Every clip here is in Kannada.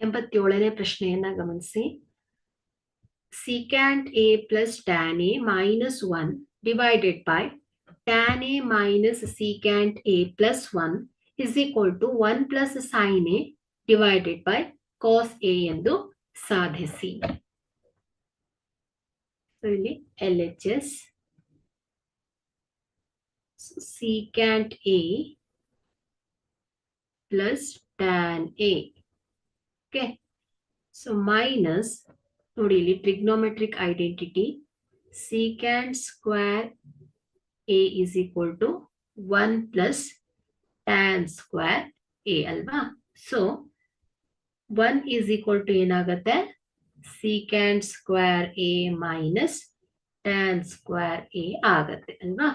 ಎಂಬತ್ತೇಳನೇ ಪ್ರಶ್ನೆಯನ್ನ ಗಮನಿಸಿ secant A plus tan A minus one divided by tan A minus secant A plus one is equal to one plus sine A divided by cos A ಎಂದು ಸಾಧಿಸಿ L H S secant A plus tan A. Okay. So minus ನೋಡಿ ಇಲ್ಲಿ trigonometric identity secant square A is equal to 1 plus tan square A ಅಲ್ವಾ? ಸೊ 1 is equal ಟು ಏನಾಗತ್ತೆ? secant square A minus tan square A ಆಗತ್ತೆ, ಅಲ್ವಾ?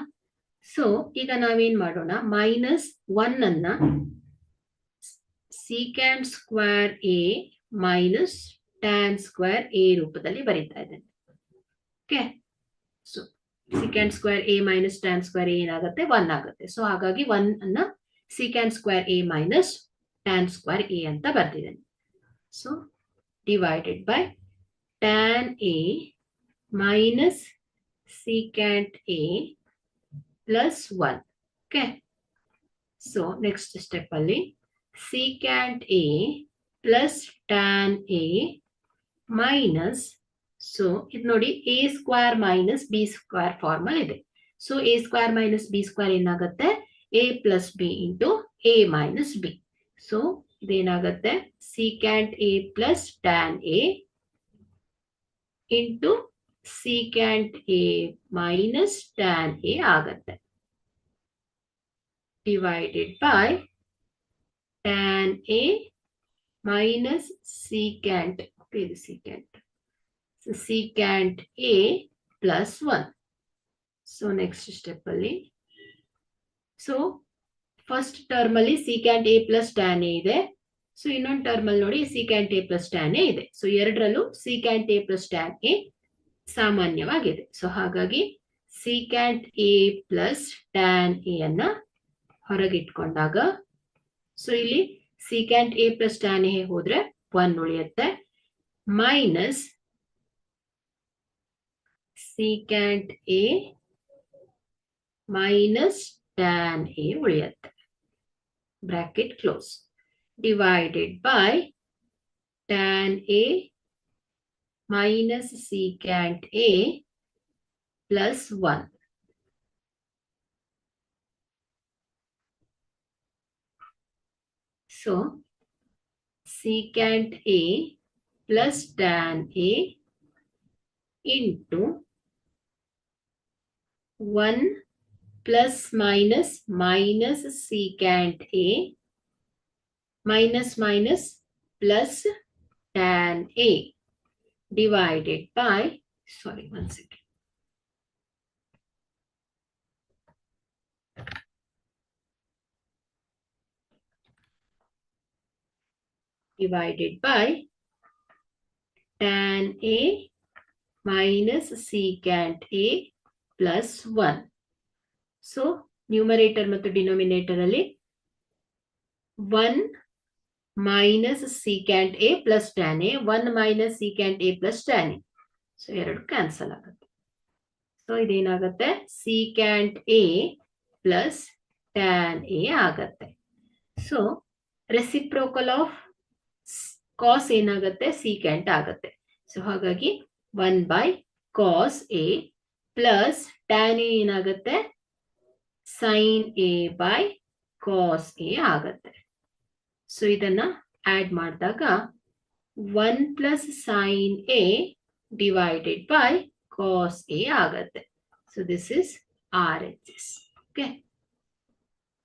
ಸೊ ಈಗ ನಾವೇನ್ ಮಾಡೋಣ ಮೈನಸ್ ಒನ್ ಅನ್ನ secant square A minus tan square A ರೂಪದಲ್ಲಿ ಬರೀತಾ ಇದ್ದೇನೆ. Okay so secant square A minus tan square A ಏನಾಗುತ್ತೆ? ಒನ್ ಆಗುತ್ತೆ. ಸೊ ಹಾಗಾಗಿ ಒನ್ ಅನ್ನ secant square A minus tan square A ಅಂತ ಬರ್ತಿದ್ದೇನೆ so divided by tan A minus secant A plus one okay so next step ಅಲ್ಲಿ secant A plus tan A minus so ಇದು ನೋಡಿ A square minus B square formula ಇದೆ so A square minus B square ಏನಾಗುತ್ತೆ A plus B into A minus B so ಇದೇನಾಗುತ್ತೆ secant A plus tan A into secant A minus tan A ಆಗತ್ತೆ divided by tan A minus secant Okay, the secant so secant A plus 1 so next step ಅಲ್ಲಿ so first term ಅಲ್ಲಿ secant A plus tan A ಇದೆ So ಇನ್ನೊಂದು ಟರ್ಮ್ ಅಲ್ಲಿ ನೋಡಿ secant A plus tan A ಇದೆ ಸೊ ಎರಡರಲ್ಲೂ secant A plus tan A ಸಾಮಾನ್ಯವಾಗಿದೆ ಸೊ ಹಾಗಾಗಿ A A plus tan A ಅನ್ನ ಹೊರಗಿಟ್ಕೊಂಡಾಗ ಸೊ ಇಲ್ಲಿ secant A plus tan A ಹೋದ್ರೆ ಒನ್ ಉಳಿಯುತ್ತೆ. Minus secant A minus tan A ಉಳಿಯುತ್ತೆ. Bracket close divided by tan A minus secant A plus 1. So, secant A plus tan A into 1 plus minus minus secant A minus minus plus tan A divided by, sorry, one second. Divided by tan A minus secant A plus 1. So, numerator ಮತ್ತು denominator ಅಲ್ಲಿ 1 minus secant A plus tan A one minus secant A plus tan A so ಎರಡು ಕ್ಯಾನ್ಸಲ್ ಆಗುತ್ತೆ. So ಇದೇನಾಗುತ್ತೆ? Secant A plus tan A ಆಗತ್ತೆ. ಸೊ ರೆಸಿಪ್ರೋಕಲ್ ಆಫ್ ಕಾಸ್ ಏನಾಗುತ್ತೆ ಸಿಕ್ಯಾಂಟ್ ಆಗುತ್ತೆ. ಸೊ ಹಾಗಾಗಿ one by cos A plus tan A ಏನಾಗುತ್ತೆ sine A by cos A ಆಗತ್ತೆ. ಸೊ ಇದನ್ನ ಆಡ್ ಮಾಡಿದಾಗ one plus sine A divided by cos A ಆಗತ್ತೆ. So this is R H S okay